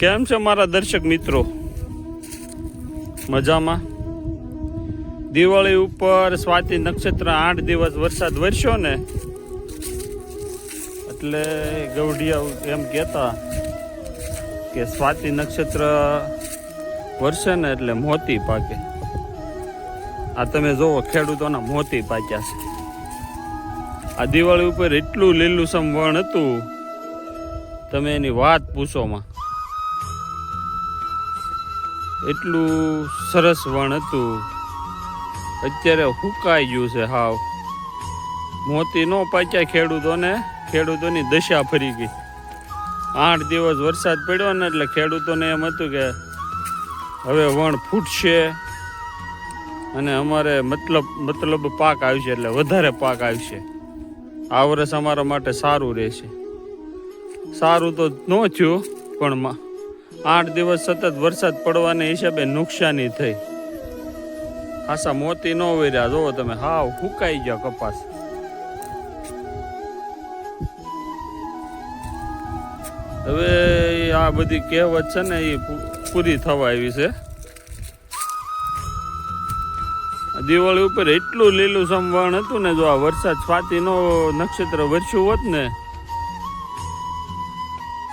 કેમ છે મારા દર્શક મિત્રો? મજામાં? દિવાળી ઉપર સ્વાતિ નક્ષત્ર આઠ દિવસ વરસાદ વરસ્યો ને, એટલે ગૌડિયા એમ કહેતા કે સ્વાતિ નક્ષત્ર વરસે ને એટલે મોતી પાકે. આ તમે જોવો, ખેડૂતોના મોતી પાક્યા છે. આ દિવાળી ઉપર એટલું લીલું વણ હતું, તમે એની વાત પૂછોમાં એટલું સરસ વણ હતું. અત્યારે હુકાઈ ગયું છે હાવ. મોતી નો પાક્યા ખેડૂતોને. ખેડૂતોની દશા ફરી ગઈ. આઠ દિવસ વરસાદ પડ્યો ને એટલે ખેડૂતોને એમ હતું કે હવે વણ ફૂટશે અને અમારે મતલબ મતલબ પાક આવશે એટલે વધારે પાક આવશે. આ વર્ષ અમારા માટે સારું રહેશે. સારું તો ન થયું પણ આઠ દિવસ સતત વરસાદ પડવાને હિસાબે નુકસાની થઈ. ખાસા મોતી ન વર્યા. જોવો તમે, હાવ ફૂકાઈ ગયા કપાસ. હવે આ બધી કહેવત છે ને એ પૂરી થવા આવી છે. દિવાળી ઉપર એટલું લીલું સંવરણ હતું ને, જો આ વરસાદ સ્વાતિનો નક્ષત્ર વરસ્યું હોત ને,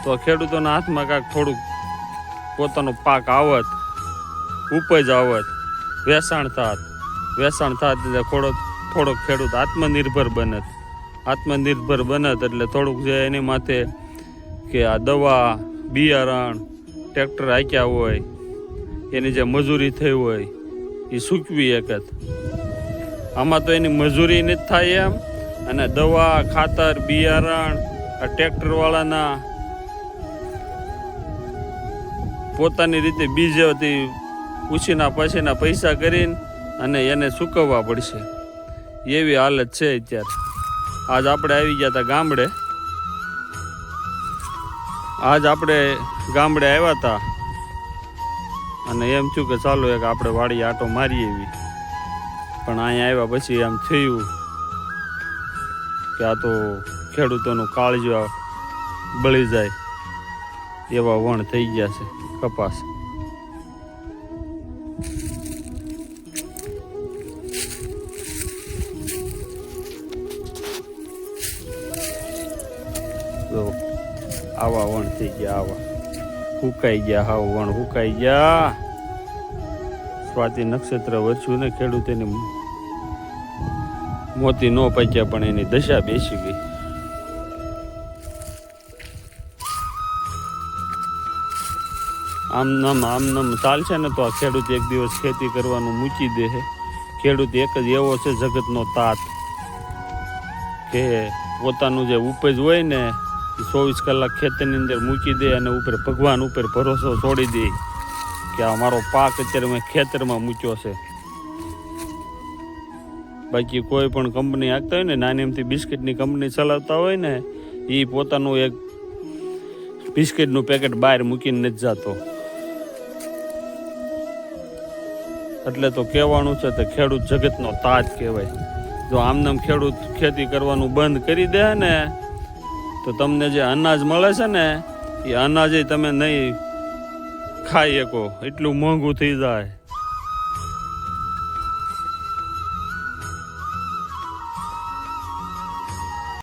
તો ખેડૂતોના હાથમાં કાંઈક થોડુંક પોતાનો પાક આવત, ઉપજ આવત વેચાણ થાત. વેચાણ થાત એટલે થોડોક થોડોક ખેડૂત આત્મનિર્ભર બનત. આત્મનિર્ભર બનત એટલે થોડુંક જે એની માથે કે આ દવા, બિયારણ, ટ્રેક્ટર આંક્યા હોય, એની જે મજૂરી થઈ હોય એ સૂકવી એકત. આમાં તો એની મજૂરી નથી થાય એમ. અને દવા, ખાતર, બિયારણ, આ ટ્રેક્ટરવાળાના પોતાની રીતે બીજેથી ઉછીના પછીના પૈસા કરીને અને એને સૂકવવા પડશે. એવી હાલત છે અત્યારે. આજ આપણે આવી ગયા હતા ગામડે. આજ આપણે ગામડે આવ્યા હતા. અને એમ થયું કે ચાલો એક આપણે વાડી આટો મારી એવી. પણ અહીંયા આવ્યા પછી એમ થયું કે આ તો ખેડૂતોનું કાળજો બળી જાય. એવા વણ થઈ ગયા છે. કપાસ તો આવા વણ થઈ ગયા, આવા. હુકાઈ ગયા, હાવ વણ હુકાઈ ગયા. સ્વાતિ નક્ષત્ર વરસ્યું ને ખેડૂતોની મોતી ન પાક્યા, પણ એની દશા બેસી ગઈ. આમ નામ આમ નામ ચાલશે ને તો આ ખેડૂત એક દિવસ ખેતી કરવાનું મૂકી દે છે ખેડૂત એક જ એવો છે જગતનો તાત કે પોતાનું જે ઉપજ હોય ને એ ચોવીસ કલાક ખેતરની અંદર મૂકી દે અને ઉપર ભગવાન ઉપર ભરોસો છોડી દે કે આ મારો પાક અત્યારે મેં ખેતરમાં મૂક્યો છે. બાકી કોઈ પણ કંપની આગતા હોય ને નાની એમથી બિસ્કિટની કંપની ચલાવતા હોય ને એ પોતાનું એક બિસ્કિટનું પેકેટ બહાર મૂકીને નથી જતો. એટલે તો કહેવાનું છે તો ખેડૂત જગતનો તાજ કહેવાય. જો આમનામ ખેડૂત ખેતી કરવાનું બંધ કરી દે ને, તો તમને જે અનાજ મળે છે ને, એ અનાજ તમે નહીં ખાઈ શકો. એટલું મોંઘું થઈ જાય.